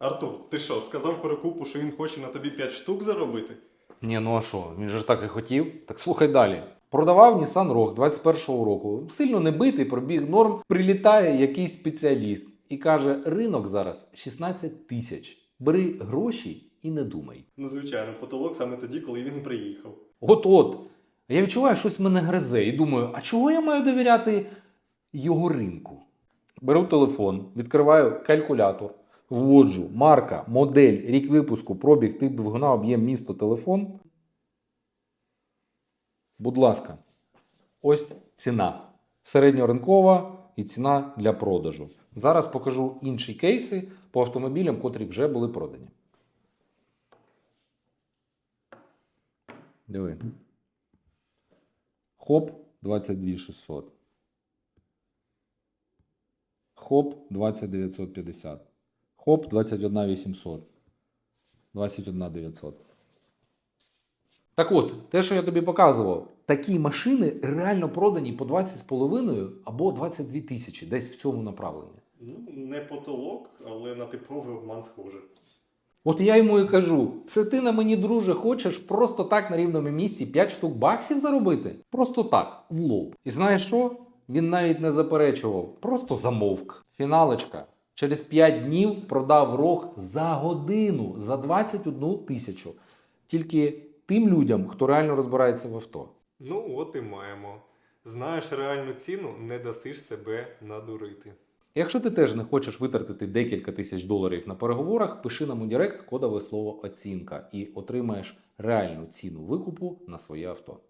Артур, ти що, сказав перекупу, що він хоче на тобі 5 штук заробити? Ні, ну а що, він же ж так і хотів. Так слухай далі. Продавав Nissan Rogue 21-го року. Сильно не битий, пробіг норм. Прилітає якийсь спеціаліст і каже: ринок зараз 16 тисяч. Бери гроші і не думай. Ну, звичайно, потолок саме тоді, коли він приїхав. От-от. Я відчуваю, щось мене гризе і думаю, а чого я маю довіряти його ринку? Беру телефон, відкриваю калькулятор, вводжу марка, модель, рік випуску, пробіг, тип двигуна, об'єм місто, телефон. Будь ласка, ось ціна. Середньоринкова і ціна для продажу. Зараз покажу інші кейси по автомобілям, котрі вже були продані. Диви. Хоп 22 600. Хоп 20 950. Хоп 21 800. 21 900. Так от, те, що я тобі показував, такі машини реально продані по 20,5 або 22 тисячі, десь в цьому направленні. Ну, не потолок, але на типовий обман схоже. От я йому і кажу: це ти на мені, друже, хочеш просто так на рівному місці 5 штук баксів заробити? Просто так, в лоб. І знаєш що? Він навіть не заперечував, просто замовк. Фіналочка. Через 5 днів продав рог за годину за 21 тисячу. Тільки тим людям, хто реально розбирається в авто. Ну, от і маємо. Знаєш реальну ціну, не дасиш себе надурити. Якщо ти теж не хочеш витратити декілька тисяч доларів на переговорах, пиши нам у Директ кодове слово оцінка і отримаєш реальну ціну викупу на своє авто.